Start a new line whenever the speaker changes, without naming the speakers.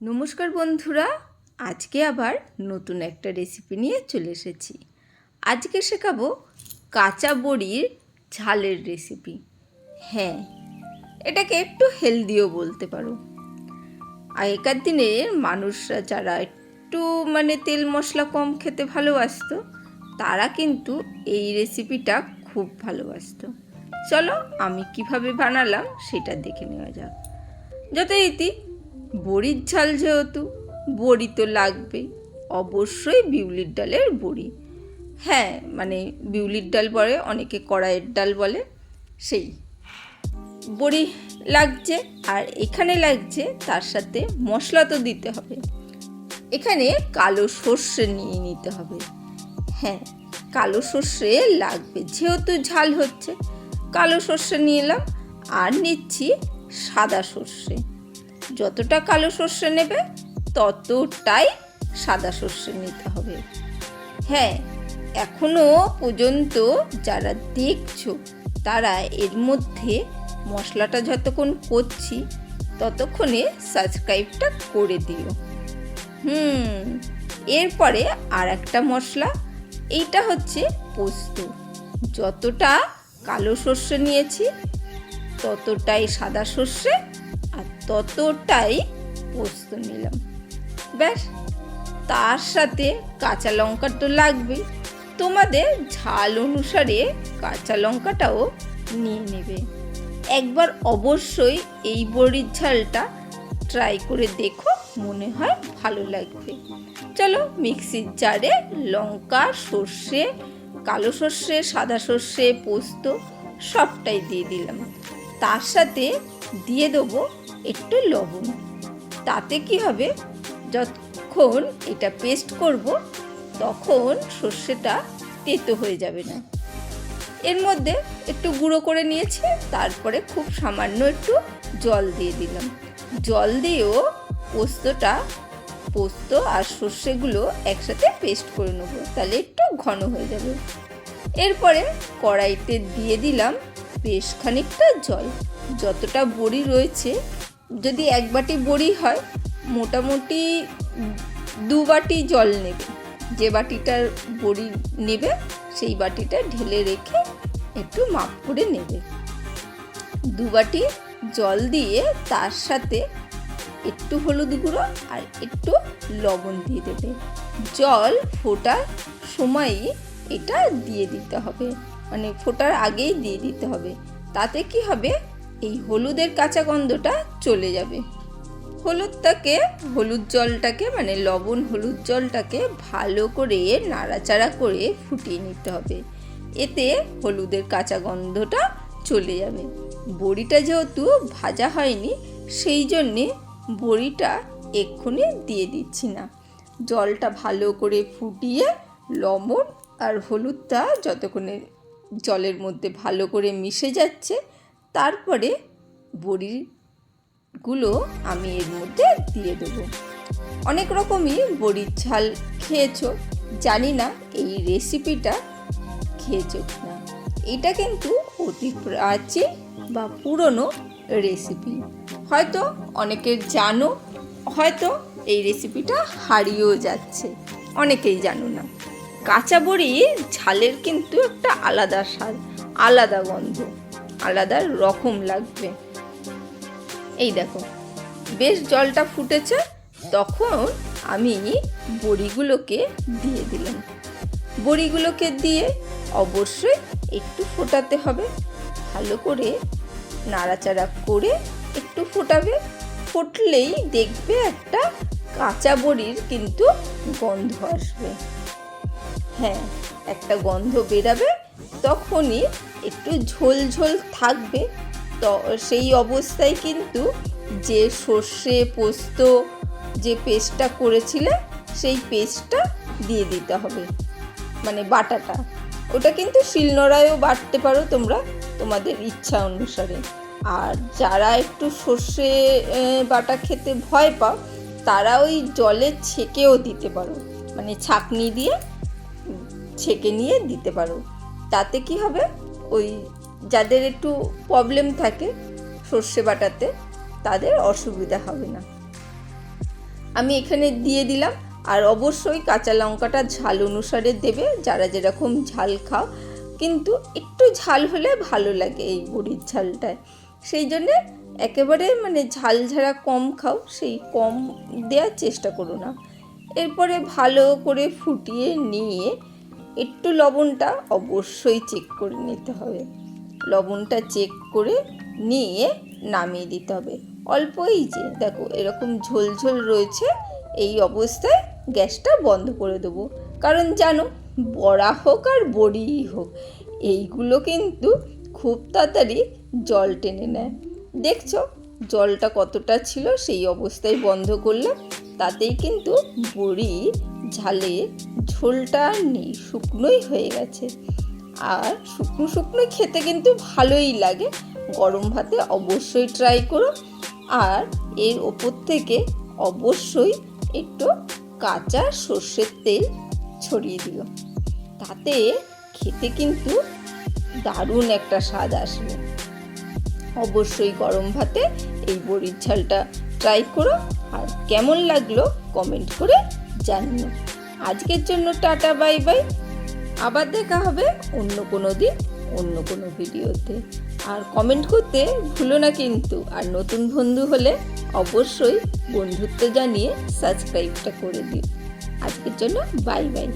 নমস্কার বন্ধুরা, আজকে আবার নতুন একটা রেসিপি নিয়ে চলে এসেছি। আজকে শেখাবো কাঁচা বড়ির ঝালের রেসিপি হ্যাঁ এটাকে একটু হেলদিও বলতে পারো। আগেকার দিনের মানুষরা যারা একটু মানে তেল মশলা কম খেতে ভালোবাসতো, তারা কিন্তু এই রেসিপিটা খুব ভালোবাসতো। চলো আমি কীভাবে বানালাম সেটা দেখে নেওয়া যাক। যথারীতি বড়ির ঝাল যেহেতু, বড়ি তো লাগবে অবশ্যই বিউলির ডালের বড়ি। হ্যাঁ মানে বিউলির ডাল বলে, অনেকে কড়াইয়ের ডাল বলে, সেই। বড়ি লাগছে আর এখানে লাগছে, তার সাথে মশলা তো দিতে হবে। এখানে কালো সর্ষে নিয়ে নিতে হবে। হ্যাঁ কালো সর্ষে লাগবে, যেহেতু ঝাল হচ্ছে। কালো সর্ষে নিয়ে এলাম আর নিচ্ছি সাদা সর্ষে। যতটা কালো সর্ষে নেবে, ততটাই সাদা সর্ষে নিতে হবে। হ্যাঁ এখনও পর্যন্ত যারা দেখছ, তারা এর মধ্যে মশলাটা যতক্ষণ করছি, ততক্ষণে সাবস্ক্রাইবটা করে দিও। হুম, এরপরে আর একটা মশলা এইটা হচ্ছে পোস্ত। যতটা কালো সর্ষে নিয়েছি, ততটাই সাদা সর্ষে আর ততটাই পোস্ত নিলাম। ব্যাস, তার সাথে কাঁচা লঙ্কা তো লাগবেই তোমাদের ঝাল অনুসারে কাঁচা লঙ্কাটাও নিয়ে নেবে। একবার অবশ্যই এই বড়ির ঝালটা ট্রাই করে দেখো। মনে হয় ভালো লাগবে। চলো মিক্সির জারে লঙ্কা, সর্ষে, কালো সর্ষে, সাদা সর্ষে, পোস্ত সবটাই দিয়ে দিলাম। তার সাথে দিয়ে দেবো একটু লবণ। তাতে কি হবে? যতক্ষণ এটা পেস্ট করব, তখন সর্ষেটা তেতো হয়ে যাবে না। এর মধ্যে একটু গুঁড়ো করে নিয়েছি, তারপরে খুব সামান্য একটু জল দিয়ে দিলাম। জল দিয়েও পোস্তটা, পোস্ত আর সর্ষেগুলো একসাথে পেস্ট করে নেব, তাহলে একটু ঘন হয়ে যাবে। এরপরে কড়াইতে দিয়ে দিলাম বেশ খানিকটা জল। যতটা বড়ি রয়েছে, যদি এক বাটি বড়ি হয়, মোটামুটি দু বাটি জল নেবে। যে বাটিটার বড়ি নেবে, সেই বাটিটা ঢেলে রেখে একটু মাপ করে নেবে। দু বাটি জল দিয়ে তার সাথে একটু হলুদ গুঁড়ো আর একটু লবণ দিয়ে দেবে। জল ফোটার সময়ই এটা দিয়ে দিতে হবে। মানে ফোটার আগেই দিয়ে দিতে হবে। তাতে কি হবে? এই হলুদের কাঁচা গন্ধটা চলে যাবে। হলুদটাকে, হলুদ জলটাকে মানে লবণ হলুদ জলটাকে ভালো করে নাড়াচাড়া করে ফুটিয়ে নিতে হবে। এতে হলুদের কাঁচা গন্ধটা চলে যাবে। বড়িটা যেহেতু ভাজা হয়নি, সেই জন্যে বড়িটা এক্ষুনি দিয়ে দিচ্ছি না। জলটা ভালো করে ফুটিয়ে লবণ আর হলুদটা যতক্ষণে জলের মধ্যে ভালো করে মিশে যাচ্ছে, তারপরে বড়িগুলো আমি এর মধ্যে দিয়ে দেবো। অনেক রকমই বড়ির ঝাল খেয়েছো, জানি না এই রেসিপিটা খেয়েছো না এটা কিন্তু অতি প্রাচীন বা পুরনো রেসিপি। হয়তো অনেকের জানো, হয়তো এই রেসিপিটা হারিয়েও যাচ্ছে। অনেকেই জানো না। কাঁচা বড়ি ঝালের কিন্তু একটা আলাদা স্বাদ, আলাদা গন্ধ, আলাদা রকম লাগবে। এই দেখো, বেশ জলটা ফুটেছে, তখন আমি বড়িগুলোকে দিয়ে দিলাম। বড়িগুলোকে দিয়ে অবশ্যই একটু ফোটাতে হবে, ভালো করে নাড়াচাড়া করে একটু ফোটাবে, ফুটলেই দেখবে একটা কাঁচা বড়ির কিন্তু গন্ধ আসবে। হ্যাঁ একটা গন্ধ বেরাবে, তখনই একটু ঝোল ঝোল থাকবে। তো সেই অবস্থায় কিন্তু যে সর্ষে পোস্ত যে পেস্টটা করেছিলে, সেই পেস্টটা দিয়ে দিতে হবে। মানে বাটাটা। ওটা কিন্তু শিলনোড়ায়ও বাটতে পারো তোমরা তোমাদের ইচ্ছা অনুসারে। আর যারা একটু সর্ষে বাটা খেতে ভয় পাও, তারা ওই জলে ছেঁকেও দিতে পারো। মানে ছাকনি দিয়ে ছেঁকে নিয়ে দিতে পারো। তাতে কি হবে? ওই যাদের একটু প্রবলেম থাকে সর্ষে বাটাতে, তাদের অসুবিধা হবে না। আমি এখানে দিয়ে দিলাম। আর অবশ্যই কাঁচা লঙ্কাটা ঝাল অনুসারে দেবে। যারা যেরকম ঝাল খাও, কিন্তু একটু ঝাল হলে ভালো লাগে এই বড়ির ঝালটায়। সেই জন্যে একেবারে মানে ঝাল ঝাড়া কম খাও, সেই কম দেওয়ার চেষ্টা করো না। এরপরে ভালো করে ফুটিয়ে নিয়ে একটু লবণটা অবশ্যই চেক করে নিতে হবে। লবণটা চেক করে নিয়ে নামিয়ে দিতে হবে। অল্প এই যে, দেখো এরকম ঝোল ঝোল রয়েছে, এই অবস্থায় গ্যাসটা বন্ধ করে দেবো। কারণ জানো, বড়া হোক আর বড়িই হোক, এইগুলো কিন্তু খুব তাড়াতাড়ি জল টেনে নেয়। দেখছ, জলটা কতটা ছিল, সেই অবস্থায় বন্ধ করলাম। তাতেই কিন্তু বড়ি ঝালে ঝোলটা নেই, শুকনোই হয়ে গেছে। আর শুকনো শুকনো খেতে কিন্তু ভালোই লাগে। গরম ভাতে অবশ্যই ট্রাই করো। আর এর ওপর থেকে অবশ্যই একটু কাঁচা সর্ষের তেল ছড়িয়ে দিও। তাতে খেতে কিন্তু দারুণ একটা স্বাদ আসবে। অবশ্যই গরম ভাতে এই বড়ির ঝালটা ট্রাই করো আর কেমন লাগল কমেন্ট করে জানিও। আজকের জন্য টাটা বাই বাই আবার দেখা হবে অন্য কোনো দিন, অন্য কোনো ভিডিওতে। আর কমেন্ট করতে ভুলো না কিন্তু। আর নতুন বন্ধু হলে অবশ্যই বন্ধুত্ব জানিয়ে সাবস্ক্রাইবটা করে দিও। আজকের জন্য বাই বাই